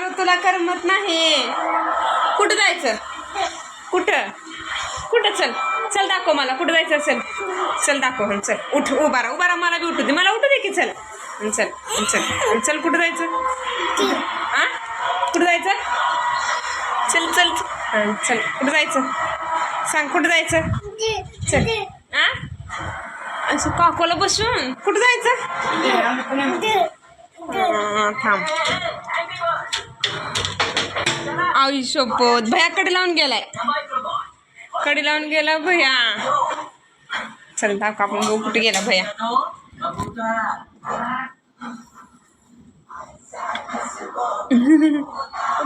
आरू तुला करमत नाही. कुठं जायचं? कुठं? कुठं चल? चल दाखव मला कुठं जायचं चल चल दाखव चल. उठ उभा राहा उभा राहा मला बी उठू दे. मला उठू दे की चल. चल चल. चल कुठं जायचं? आ? कुठं जायचं? चल चल चल. कुठं जायचं? सांग कुठं जायचं? चल. आ? असं काकोला बसून. कुठं जायचं? थांब. आई शपथ भया कडे लावून गेलाय. कडे लावून गेला भया. चल दाखव आपण बघू कुठे गेला भया.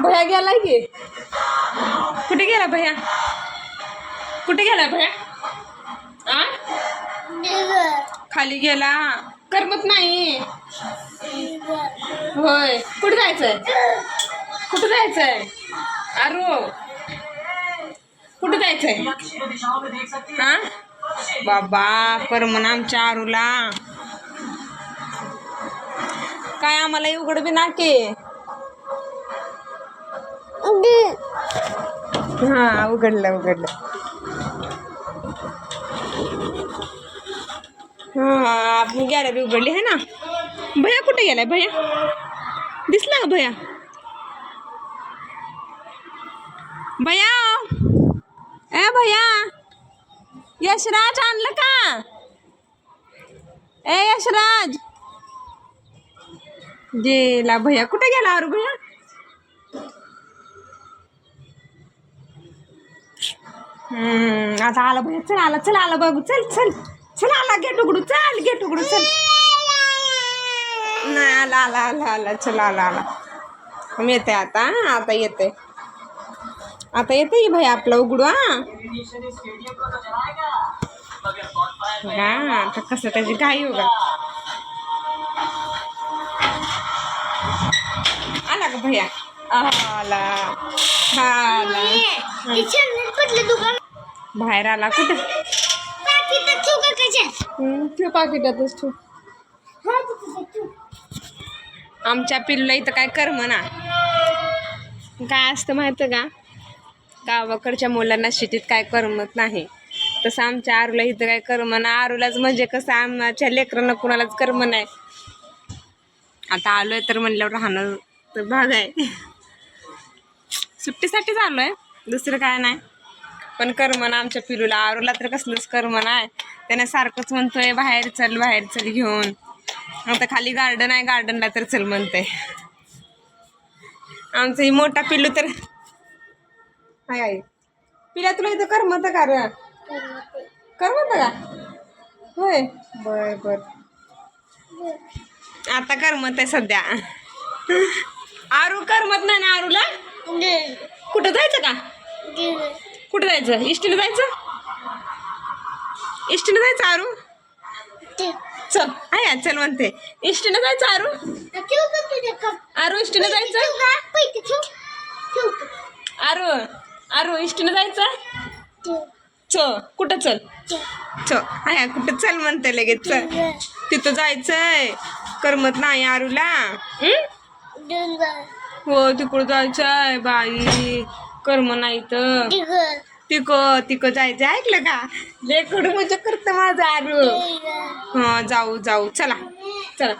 भया गेलाय की? कुठे गेला भया? कुठे गेला भया? आ? खाली गेला. करमत नाही. होय. कुठे जायचंय? कुठं जायचंय? अरो कुठं जायचंय? हा? बाबा करमन आमच्या आरूला. काय आम्हाला उघड बी नाके हा उघडलं उघडलं. हा आपण गॅलरी उघडली आहे ना? भैया कुठे गेलाय भैया? दिसला का भैया? भैया ए भैया यशराज आणलं का? ए यशराज. गेला भैया कुठे गेला अरे भैया? हम्म आता आला भैया चल आला चल आला बघू चल चल चल आला गेट टुकडू चल घे टुकडू चल. नाही आला आला आला आला चल आला आला. मी येते आता आता येते. आता येते भाई आपलं उघडू हा? आता कसं त्याची घाई हो का आला का भैया? आला. आला. बाहेर आला कुठे? ठेव पाकिटातच ठेव. आमच्या पिल्लूला इथं काय कर म्हणा. काय असतं माहितं का? गावाकडच्या मुलांना शेतीत काय करमत नाही. तसं आमच्या आरूला इथं काय करमना आरूलाच म्हणजे कसं आमच्या लेकरांना कुणालाच कर्म नाही. आता आलोय तर म्हणल्यावर राहणं तर भाग आहे. सुट्टीसाठीच आलोय. दुसरं काय नाही. पण करमन आमच्या पिलूला. आरूला तर कसलंच कर्म आहे त्याने सारखंच म्हणतोय बाहेर चल बाहेर चल घेऊन. आता खाली गार्डन आहे. गार्डनला तर चल म्हणतंय. आमचं ही मोठा पिल्लू तर हाय आई पिला तुला इथं करमत का र? करमत का? होय. बर बर. आता करमत आहे सध्या. आरू करमत नाही ना आरूला? कुठं जायचं का? कुठं जायचं? इष्टीला जायचं? इष्टीला जायचं आरू? चल आहे चल म्हणते. इष्टीनं जायचं आरू? आरू इष्टीनं जायचं? आरू. आरू इष्टीनं जायचं? च कुठं चल? च आहे कुठं चल म्हणते लगेच चल. तिथं जायचंय. करमत नाही आरूला. हं? हो तिकडं जायचंय बाई. कर्म नाही तर तिक तिक जायचं ऐकलं का? लेकड म्हणजे करत माझं आरू. हा जाऊ जाऊ. चला चला.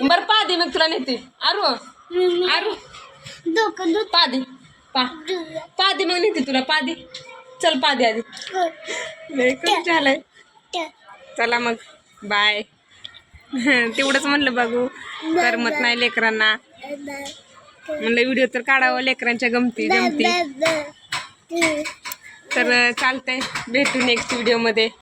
बरं पादी मग तुला नेते. आरू आरू. पादी पा पादी मग नेते तुला पादी. चल पादी आधी. खूप झालंय. चला मग. बाय तेवढंच म्हणलं बघू. करमत नाही लेकरांना. म्हणलं व्हिडिओ तर काढावं लेकरांच्या गमती जमती. तर चालतंय. भेटू नेक्स्ट व्हिडिओमध्ये